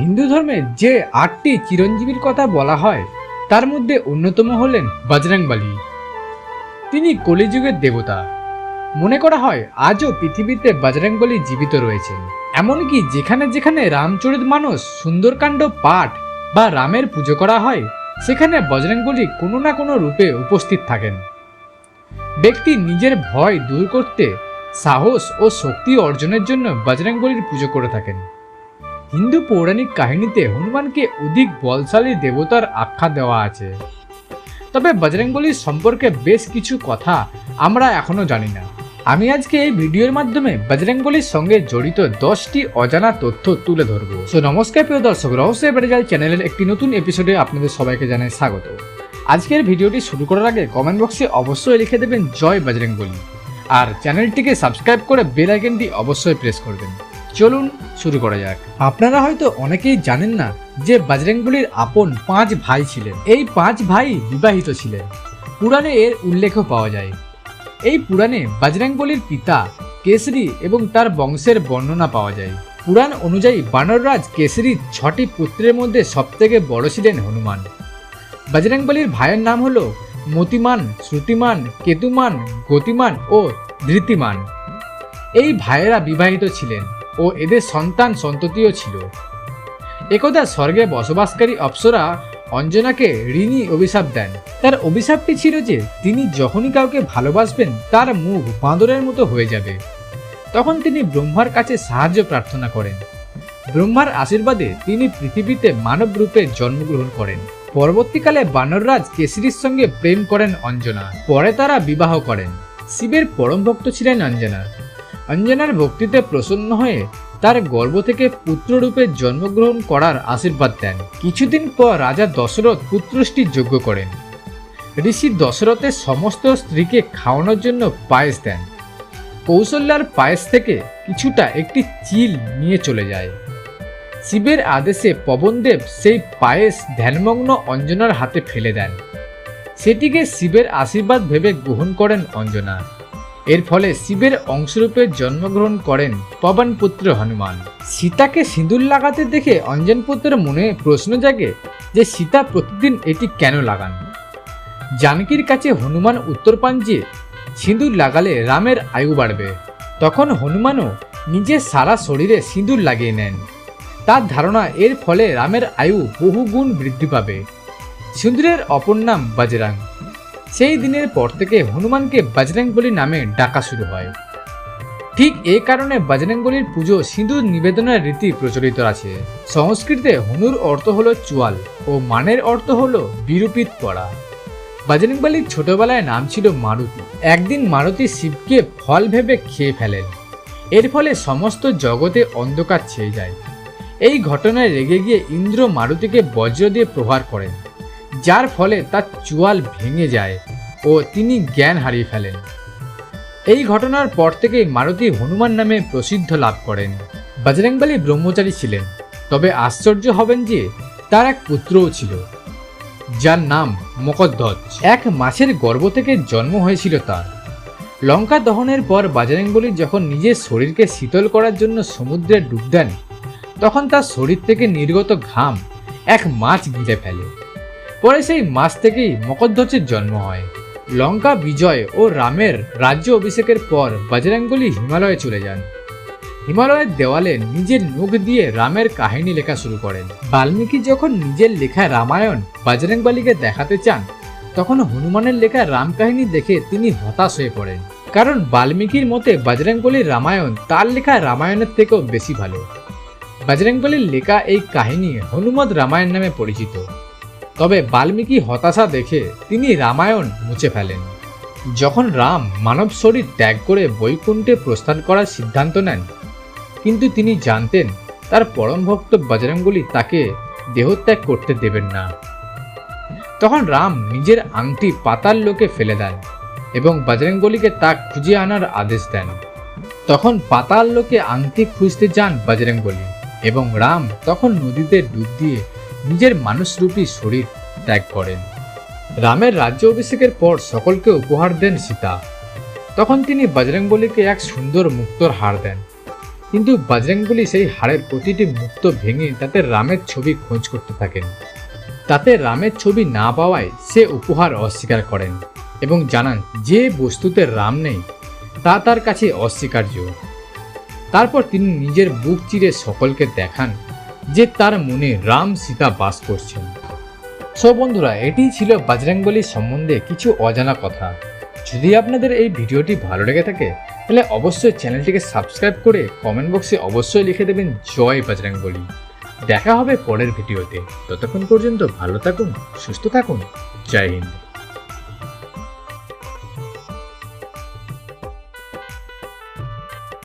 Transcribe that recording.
হিন্দু ধর্মে যে আটটি চিরঞ্জীবীর কথা বলা হয়, তার মধ্যে অন্যতম হলেন বজরংবলী তিনি কলিযুগের দেবতা। মনে করা হয়, আজও পৃথিবীতে বজরংবলী জীবিত রয়েছেন। এমনকি যেখানে যেখানে রামচরিত মানস, সুন্দরকাণ্ড পাঠ বা রামের পুজো করা হয়, সেখানে বজরংবলী কোনো না কোনো রূপে উপস্থিত থাকেন। ব্যক্তি নিজের ভয় দূর করতে সাহস ও শক্তি অর্জনের জন্য বজরংবলীর পুজো করে থাকেন। হিন্দু পৌরাণিক কাহিনীতে হনুমানকে অধিক বলশালী দেবতার আখ্যা দেওয়া আছে। তবে বজরংবলীর সম্পর্কে বেশ কিছু কথা আমরা এখনও জানি না। আমি আজকে এই ভিডিওর মাধ্যমে বজরংবলীর সঙ্গে জড়িত দশটি অজানা তথ্য তুলে ধরবো। সো নমস্কার প্রিয় দর্শক, রহস্য বেড়ে চ্যানেলের একটি নতুন এপিসোডে আপনাদের সবাইকে জানাই স্বাগত। আজকের ভিডিওটি শুরু করার আগে কমেন্ট বক্সে অবশ্যই লিখে দেবেন জয় বজরংবলী আর চ্যানেলটিকে সাবস্ক্রাইব করে বেল আইকনটি অবশ্যই প্রেস করবেন। চলুন শুরু করা যাক। আপনারা হয়তো অনেকেই জানেন না যে বজরংবলীর আপন পাঁচ ভাই ছিলেন। এই পাঁচ ভাই বিবাহিত ছিলেন। পুরাণে এর উল্লেখও পাওয়া যায়। এই পুরাণে বজরংবলীর পিতা কেসরি এবং তার বংশের বর্ণনা পাওয়া যায়। পুরাণ অনুযায়ী বানররাজ কেসরির ছটি পুত্রের মধ্যে সবথেকে বড় ছিলেন হনুমান। বজরংবলীর ভাইয়ের নাম হলো মতিমান, শ্রুতিমান, কেতুমান, গতিমান ও ধৃতিমান। এই ভাইয়েরা বিবাহিত ছিলেন। ও এদের সন্তান সন্ততিও ছিল। একদা স্বর্গে বসবাসকারী অপ্সরা অঞ্জনাকে ঋণী অভিশাপ দেন। তার অভিশাপটি ছিল যে, তিনি যখনই কাউকে ভালোবাসবেন, তার মুখ বাঁদরের মতো হয়ে যাবে। তখন তিনি ব্রহ্মার কাছে সাহায্য প্রার্থনা করেন। ব্রহ্মার আশীর্বাদে তিনি পৃথিবীতে মানব রূপে জন্মগ্রহণ করেন। পরবর্তীকালে বানররাজ কেসরির সঙ্গে প্রেম করেন অঞ্জনা। পরে তারা বিবাহ করেন। শিবের পরম ভক্ত ছিলেন অঞ্জনা। অঞ্জনার ভক্তিতে প্রসন্ন হয়ে তার গর্ভ থেকে পুত্ররূপে জন্মগ্রহণ করার আশীর্বাদ দেন। কিছুদিন পর রাজা দশরথ পুত্রষ্টি যোগ্য করেন। ঋষি দশরথের সমস্ত স্ত্রীকে খাওয়ানোর জন্য পায়েস দেন। কৌশল্যার পায়েস থেকে কিছুটা একটি চিল নিয়ে চলে যায়। শিবের আদেশে পবনদেব সেই পায়েস ধ্যানমগ্ন অঞ্জনার হাতে ফেলে দেন। সেটিকে শিবের আশীর্বাদ ভেবে গ্রহণ করেন অঞ্জনা। এর ফলে শিবের অংশরূপে জন্মগ্রহণ করেন পবনপুত্র হনুমান। সীতাকে সিঁদুর লাগাতে দেখে অঞ্জনপুত্রের মনে প্রশ্ন জাগে যে সীতা প্রতিদিন এটি কেন লাগান? জানকীর কাছে হনুমান উত্তর পান যে, সিঁদুর লাগালে রামের আয়ু বাড়বে। তখন হনুমানও নিজের সারা শরীরে সিঁদুর লাগিয়ে নেন। তার ধারণা এর ফলে রামের আয়ু বহুগুণ বৃদ্ধি পাবে। সিঁদুরের অপর নাম বজরাং। সেই দিনের পর থেকে হনুমানকে বজরংবলী নামে ডাকা শুরু হয়। ঠিক এই কারণে বজরংবলীর পুজো সিঁদুর নিবেদনের রীতি প্রচলিত আছে। সংস্কৃতে হনুর অর্থ হলো চুয়াল ও মানের অর্থ হলো বিরূপিত করা বজরংবলীর ছোটবেলায় নাম ছিল মারুতি। একদিন মারুতি শিবকে ফল ভেবে খেয়ে ফেলেন। এর ফলে সমস্ত জগতে অন্ধকার ছেয়ে যায়। এই ঘটনায় রেগে গিয়ে ইন্দ্র মারুতিকে বজ্র দিয়ে প্রহার করেন। যার ফলে তার চুয়াল ভেঙে যায় ও তিনি জ্ঞান হারিয়ে ফেলেন। এই ঘটনার পর থেকেই মারুতি হনুমান নামে প্রসিদ্ধ লাভ করেন। বজরংবলী ব্রহ্মচারী ছিলেন, তবে আশ্চর্য হবেন যে তার এক পুত্রও ছিল, যার নাম মকদ্ধ্বজ এক মাসের গর্ভ থেকে জন্ম হয়েছিল তার। লঙ্কা দহনের পর বাজরংবলী যখন নিজের শরীরকে শীতল করার জন্য সমুদ্রে ডুব দেন, তখন তার শরীর থেকে নির্গত ঘাম এক মাছ গিলে ফেলে। পরে সেই মাস থেকেই মকদ্ধ্বজের জন্ম হয়। লঙ্কা, বিজয় ও রামের রাজ্য অভিষেকের পর বজরঙ্গলি হিমালয়ে চলে যান। হিমালয়ের দেওয়ালে নিজের মুখ দিয়ে রামের কাহিনী লেখা শুরু করেন। বাল্মীকি যখন নিজের লেখা রামায়ণ বজরংবলীকে দেখাতে চান তখন হনুমানের লেখা রাম কাহিনী দেখে তিনি হতাশ হয়ে পড়েন। কারণ বাল্মীকির মতে বজরংবলীর রামায়ণ তার লেখা রামায়ণের থেকেও বেশি ভালো। বজরংবলীর লেখা এই কাহিনী হনুমদ রামায়ণ নামে পরিচিত। তবে বাল্মীকি হতাশা দেখে তিনি রামায়ণ মুছে ফেলেন। যখন রাম মানব শরীর ত্যাগ করে বৈকুণ্ঠে প্রস্থান করার সিদ্ধান্ত নেন, কিন্তু তিনি জানতেন তার পরম ভক্ত বজরঙ্গলী তাকে দেহত্যাগ করতে দেবেন না। তখন রাম নিজের আংটি পাতাল লোকে ফেলে দেন এবং বজরঙ্গলীকে তা খুঁজে আনার আদেশ দেন। তখন পাতাল লোকে আংটি খুঁজতে যান বজরঙ্গলী এবং রাম তখন নদীতে ডুব দিয়ে নিজের মানুষরূপী শরীর ত্যাগ করেন। রামের রাজ্য অভিষেকের পর সকলকে উপহার দেন সীতা। তখন তিনি বজরংবলীকে এক সুন্দর মুক্তোর হার দেন। কিন্তু বজরংবলী সেই হাড়ের প্রতিটি মুক্ত ভেঙে তাতে রামের ছবি খোঁজ করতে থাকেন। তাতে রামের ছবি না পাওয়ায় সে উপহার অস্বীকার করেন এবং জানান, যে বস্তুতে রাম নেই, তা তার কাছে অস্বীকার্য। তারপর তিনি নিজের বুক চিরে সকলকে দেখান যে তার মনে রাম সীতা বাস করছেন। সো বন্ধুরা, এটি ছিল বজরংবলী সম্বন্ধে কিছু অজানা কথা। যদি আপনাদের এই ভিডিওটি ভালো লেগে থাকে, তাহলে অবশ্যই চ্যানেলটিকে সাবস্ক্রাইব করে কমেন্ট বক্সে অবশ্যই লিখে দেবেন, জয় বজরংবলী দেখা হবে পরের ভিডিওতে। ততক্ষণ পর্যন্ত ভালো থাকুন, সুস্থ থাকুন। জয় হিন্দ।